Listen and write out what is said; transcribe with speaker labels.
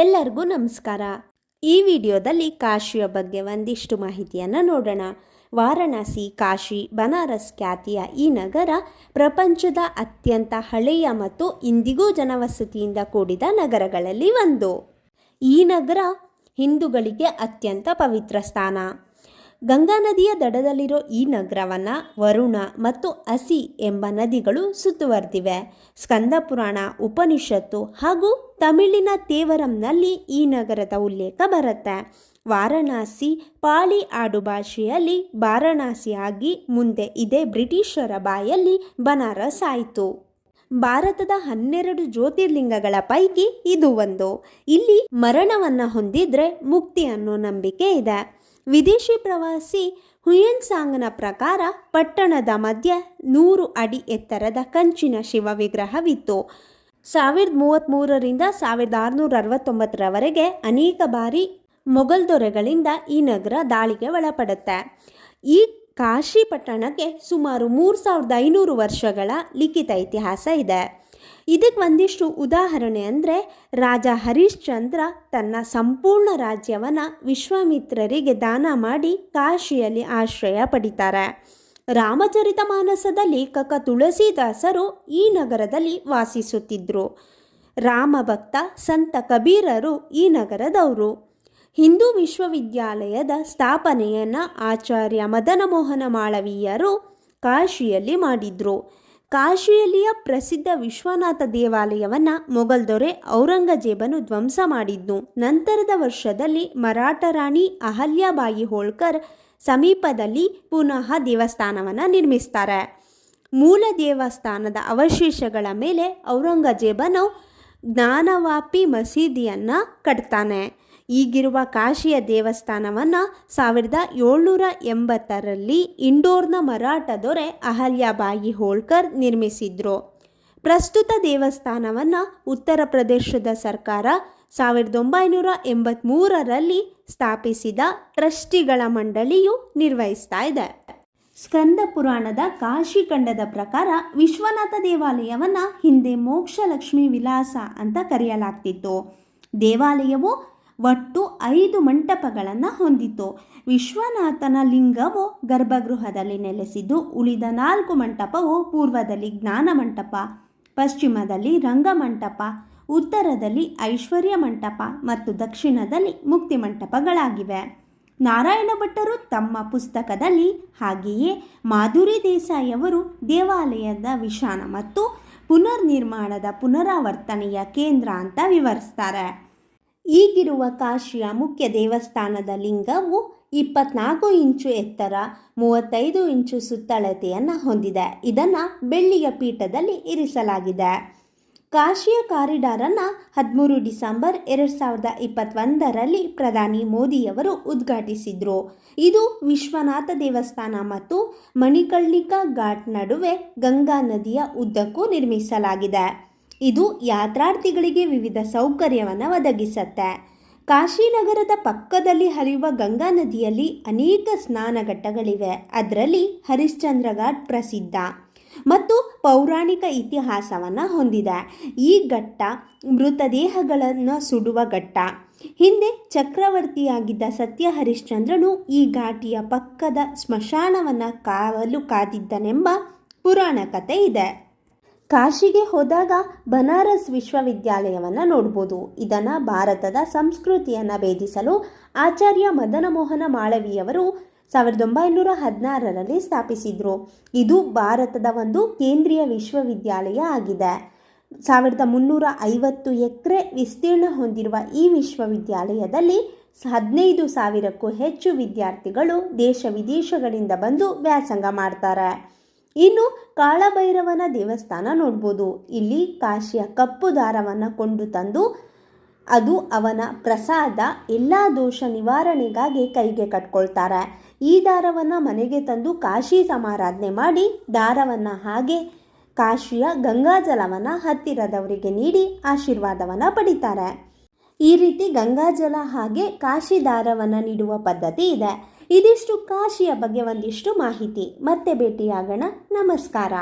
Speaker 1: ಎಲ್ಲರಿಗೂ ನಮಸ್ಕಾರ. ಈ ವಿಡಿಯೋದಲ್ಲಿ ಕಾಶಿಯ ಬಗ್ಗೆ ಒಂದಿಷ್ಟು ಮಾಹಿತಿಯನ್ನು ನೋಡೋಣ. ವಾರಣಾಸಿ, ಕಾಶಿ, ಬನಾರಸ್ ಖ್ಯಾತಿಯ ಈ ನಗರ ಪ್ರಪಂಚದ ಅತ್ಯಂತ ಹಳೆಯ ಮತ್ತು ಇಂದಿಗೂ ಜನವಸತಿಯಿಂದ ಕೂಡಿದ ನಗರಗಳಲ್ಲಿ ಒಂದು. ಈ ನಗರ ಹಿಂದೂಗಳಿಗೆ ಅತ್ಯಂತ ಪವಿತ್ರ ಸ್ಥಾನ. ಗಂಗಾ ನದಿಯ ದಡದಲ್ಲಿರೋ ಈ ನಗರವನ್ನು ವರುಣ ಮತ್ತು ಅಸಿ ಎಂಬ ನದಿಗಳು ಸುತ್ತುವರೆದಿವೆ. ಸ್ಕಂದ ಪುರಾಣ ಉಪನಿಷತ್ತು ಹಾಗೂ ತಮಿಳಿನ ತೇವರಂನಲ್ಲಿ ಈ ನಗರದ ಉಲ್ಲೇಖ ಬರುತ್ತೆ. ವಾರಣಾಸಿ ಪಾಳಿ ಆಡುಭಾಷೆಯಲ್ಲಿ ವಾರಣಾಸಿ ಆಗಿ ಮುಂದೆ ಇದೆ ಬ್ರಿಟಿಷರ ಬಾಯಲ್ಲಿ ಬನಾರಸ್ ಆಯಿತು. ಭಾರತದ ಹನ್ನೆರಡು ಜ್ಯೋತಿರ್ಲಿಂಗಗಳ ಪೈಕಿ ಇದು ಒಂದು. ಇಲ್ಲಿ ಮರಣವನ್ನು ಹೊಂದಿದ್ರೆ ಮುಕ್ತಿ ಅನ್ನೋ ನಂಬಿಕೆ ಇದೆ. ವಿದೇಶಿ ಪ್ರವಾಸಿ ಹುಯನ್ ಸಾಂಗ್ನ ಪ್ರಕಾರ ಪಟ್ಟಣದ ಮಧ್ಯೆ ನೂರು ಅಡಿ ಎತ್ತರದ ಕಂಚಿನ ಶಿವ ವಿಗ್ರಹವಿತ್ತು ಸಾವಿರದ ಮೂವತ್ತ್ಮೂರರಿಂದ ಸಾವಿರದ ಆರುನೂರ ಅರವತ್ತೊಂಬತ್ತರವರೆಗೆ ಅನೇಕ ಬಾರಿ ಮೊಘಲ್ ದೊರೆಗಳಿಂದ ಈ ನಗರ ದಾಳಿಗೆ ಒಳಪಡುತ್ತೆ. ಈ ಕಾಶಿ ಪಟ್ಟಣಕ್ಕೆ ಸುಮಾರು ಮೂರು ಸಾವಿರದ ಐನೂರು ವರ್ಷಗಳ ಲಿಖಿತ ಇತಿಹಾಸ ಇದೆ. ಇದಕ್ಕೆ ಒಂದಿಷ್ಟು ಉದಾಹರಣೆ ಅಂದರೆ, ರಾಜ ಹರಿಶ್ಚಂದ್ರ ತನ್ನ ಸಂಪೂರ್ಣ ರಾಜ್ಯವನ್ನು ವಿಶ್ವಾಮಿತ್ರರಿಗೆ ದಾನ ಮಾಡಿ ಕಾಶಿಯಲ್ಲಿ ಆಶ್ರಯ ಪಡಿತಾರೆ. ರಾಮಚರಿತ ಮಾನಸದ ಲೇಖಕ ತುಳಸಿದಾಸರು ಈ ನಗರದಲ್ಲಿ ವಾಸಿಸುತ್ತಿದ್ದರು ರಾಮಭಕ್ತ ಸಂತ ಕಬೀರರು ಈ ನಗರದವರು. ಹಿಂದೂ ವಿಶ್ವವಿದ್ಯಾಲಯದ ಸ್ಥಾಪನೆಯನ್ನು ಆಚಾರ್ಯ ಮದನಮೋಹನ ಮಾಳವೀಯರು ಕಾಶಿಯಲ್ಲಿ ಮಾಡಿದ್ರು. ಕಾಶಿಯಲ್ಲಿಯ ಪ್ರಸಿದ್ಧ ವಿಶ್ವನಾಥ ದೇವಾಲಯವನ್ನು ಮೊಘಲ್ ದೊರೆ ಔರಂಗಜೇಬನು ಧ್ವಂಸ ಮಾಡಿದ್ನು ನಂತರದ ವರ್ಷದಲ್ಲಿ ಮರಾಠ ರಾಣಿ ಅಹಲ್ಯಾಬಾಯಿ ಹೋಳ್ಕರ್ ಸಮೀಪದಲ್ಲಿ ಪುನಃ ದೇವಸ್ಥಾನವನ್ನು ನಿರ್ಮಿಸ್ತಾರೆ. ಮೂಲ ದೇವಸ್ಥಾನದ ಅವಶೇಷಗಳ ಮೇಲೆ ಔರಂಗಜೇಬನು ಜ್ಞಾನವಾಪಿ ಮಸೀದಿಯನ್ನು ಕಟ್ತಾನೆ. ಈಗಿರುವ ಕಾಶಿಯ ದೇವಸ್ಥಾನವನ್ನು ಸಾವಿರದ ಏಳ್ನೂರ ಎಂಬತ್ತರಲ್ಲಿ ಇಂಡೋರ್ನ ಮರಾಠ ದೊರೆ ಅಹಲ್ಯಾಬಾಯಿ ಹೋಳ್ಕರ್ ನಿರ್ಮಿಸಿದ್ರು. ಪ್ರಸ್ತುತ ದೇವಸ್ಥಾನವನ್ನು ಉತ್ತರ ಪ್ರದೇಶದ ಸರ್ಕಾರ ಸಾವಿರದ ಒಂಬೈನೂರ ಎಂಬತ್ತ್ಮೂರರಲ್ಲಿ ಸ್ಥಾಪಿಸಿದ ಟ್ರಸ್ಟಿಗಳ ಮಂಡಳಿಯು ನಿರ್ವಹಿಸ್ತಾ ಇದೆ. ಸ್ಕಂದ ಪುರಾಣದ ಕಾಶಿ ಖಂಡದ ಪ್ರಕಾರ ವಿಶ್ವನಾಥ ದೇವಾಲಯವನ್ನು ಹಿಂದೆ ಮೋಕ್ಷಲಕ್ಷ್ಮಿ ವಿಲಾಸ ಅಂತ ಕರೆಯಲಾಗ್ತಿತ್ತು. ದೇವಾಲಯವು ಒಟ್ಟು ಐದು ಮಂಟಪಗಳನ್ನು ಹೊಂದಿತ್ತು. ವಿಶ್ವನಾಥನ ಲಿಂಗವು ಗರ್ಭಗೃಹದಲ್ಲಿ ನೆಲೆಸಿದ್ದು, ಉಳಿದ ನಾಲ್ಕು ಮಂಟಪವು ಪೂರ್ವದಲ್ಲಿ ಜ್ಞಾನ ಮಂಟಪ, ಪಶ್ಚಿಮದಲ್ಲಿ ರಂಗಮಂಟಪ ಉತ್ತರದಲ್ಲಿ ಐಶ್ವರ್ಯ ಮಂಟಪ ಮತ್ತು ದಕ್ಷಿಣದಲ್ಲಿ ಮುಕ್ತಿ ಮಂಟಪಗಳಾಗಿವೆ. ನಾರಾಯಣ ಭಟ್ಟರು ತಮ್ಮ ಪುಸ್ತಕದಲ್ಲಿ ಹಾಗೆಯೇ ಮಾಧುರಿ ದೇಸಾಯಿಯವರು ದೇವಾಲಯದ ವಿಶಾನ ಮತ್ತು ಪುನರ್ನಿರ್ಮಾಣದ ಪುನರಾವರ್ತನೆಯ ಕೇಂದ್ರ ಅಂತ ವಿವರಿಸ್ತಾರೆ. ಈಗಿರುವ ಕಾಶಿಯ ಮುಖ್ಯ ದೇವಸ್ಥಾನದ ಲಿಂಗವು ಇಪ್ಪತ್ನಾಲ್ಕು ಇಂಚು ಎತ್ತರ, ಮೂವತ್ತೈದು ಇಂಚು ಸುತ್ತಳತೆಯನ್ನು ಹೊಂದಿದೆ. ಇದನ್ನು ಬೆಳ್ಳಿಯ ಪೀಠದಲ್ಲಿ ಇರಿಸಲಾಗಿದೆ. ಕಾಶಿಯ ಕಾರಿಡಾರನ್ನು ಹದಿಮೂರು ಡಿಸೆಂಬರ್ ಎರಡು ಸಾವಿರದ ಇಪ್ಪತ್ತೊಂದರಲ್ಲಿ ಪ್ರಧಾನಿ ಮೋದಿಯವರು ಉದ್ಘಾಟಿಸಿದರು. ಇದು ವಿಶ್ವನಾಥ ದೇವಸ್ಥಾನ ಮತ್ತು ಮಣಿಕರ್ಣಿಕಾ ಘಾಟ್ ನಡುವೆ ಗಂಗಾ ನದಿಯ ಉದ್ದಕ್ಕೂ ನಿರ್ಮಿಸಲಾಗಿದೆ. ಇದು ಯಾತ್ರಾರ್ಥಿಗಳಿಗೆ ವಿವಿಧ ಸೌಕರ್ಯವನ್ನು ಒದಗಿಸುತ್ತೆ. ಕಾಶಿನಗರದ ಪಕ್ಕದಲ್ಲಿ ಹರಿಯುವ ಗಂಗಾ ನದಿಯಲ್ಲಿ ಅನೇಕ ಸ್ನಾನಘಟ್ಟಗಳಿವೆ. ಅದರಲ್ಲಿ ಹರಿಶ್ಚಂದ್ರ ಘಾಟ್ ಪ್ರಸಿದ್ಧ. ಮತ್ತು ಪೌರಾಣಿಕ ಇತಿಹಾಸವನ್ನು ಹೊಂದಿದೆ. ಈ ಘಟ್ಟ ಮೃತದೇಹಗಳನ್ನು ಸುಡುವ ಘಟ್ಟ. ಹಿಂದೆ ಚಕ್ರವರ್ತಿಯಾಗಿದ್ದ ಸತ್ಯ ಹರಿಶ್ಚಂದ್ರನು ಈ ಘಾಟಿಯ ಪಕ್ಕದ ಸ್ಮಶಾನವನ್ನು ಕಾವಲು ಕಾದಿದ್ದನೆಂಬ ಪುರಾಣ ಕಥೆ ಇದೆ. ಕಾಶಿಗೆ ಹೋದಾಗ ಬನಾರಸ್ ವಿಶ್ವವಿದ್ಯಾಲಯವನ್ನು ನೋಡ್ಬೋದು. ಇದನ್ನು ಭಾರತದ ಸಂಸ್ಕೃತಿಯನ್ನು ಭೇದಿಸಲು ಆಚಾರ್ಯ ಮದನಮೋಹನ ಮಾಳವಿಯವರು ಸಾವಿರದ ಒಂಬೈನೂರ ಹದಿನಾರರಲ್ಲಿ ಸ್ಥಾಪಿಸಿದರು. ಇದು ಭಾರತದ ಒಂದು ಕೇಂದ್ರೀಯ ವಿಶ್ವವಿದ್ಯಾಲಯ ಆಗಿದೆ. ಸಾವಿರದ ಮುನ್ನೂರ ಐವತ್ತು ಎಕರೆ ವಿಸ್ತೀರ್ಣ ಹೊಂದಿರುವ ಈ ವಿಶ್ವವಿದ್ಯಾಲಯದಲ್ಲಿ ಹದಿನೈದು ಸಾವಿರಕ್ಕೂ ಹೆಚ್ಚು ವಿದ್ಯಾರ್ಥಿಗಳು ದೇಶ ವಿದೇಶಗಳಿಂದ ಬಂದು ವ್ಯಾಸಂಗ ಮಾಡ್ತಾರೆ. ಇನ್ನು ಕಾಳಭೈರವನ ದೇವಸ್ಥಾನ ನೋಡ್ಬೋದು. ಇಲ್ಲಿ ಕಾಶಿಯ ಕಪ್ಪು ದಾರವನ್ನು ಕೊಂಡು ತಂದು ಅದು ಅವನ ಪ್ರಸಾದ, ಎಲ್ಲ ದೋಷ ನಿವಾರಣೆಗಾಗಿ ಕೈಗೆ ಕಟ್ಕೊಳ್ತಾರೆ. ಈ ದಾರವನ್ನು ಮನೆಗೆ ತಂದು ಕಾಶಿ ಸಮಾರಾಧನೆ ಮಾಡಿ ದಾರವನ್ನು ಹಾಗೆ ಕಾಶಿಯ ಗಂಗಾಜಲವನ್ನು ಹತ್ತಿರದವರಿಗೆ ನೀಡಿ ಆಶೀರ್ವಾದವನ್ನು ಪಡಿತಾರೆ. ಈ ರೀತಿ ಗಂಗಾಜಲ ಹಾಗೆ ಕಾಶಿ ದಾರವನ್ನು ನೀಡುವ ಪದ್ಧತಿ ಇದೆ. ಇದಿಷ್ಟು ಕಾಶಿಯ ಬಗ್ಗೆ ಒಂದಿಷ್ಟು ಮಾಹಿತಿ. ಮತ್ತೆ ಭೇಟಿಯಾಗೋಣ. ನಮಸ್ಕಾರ.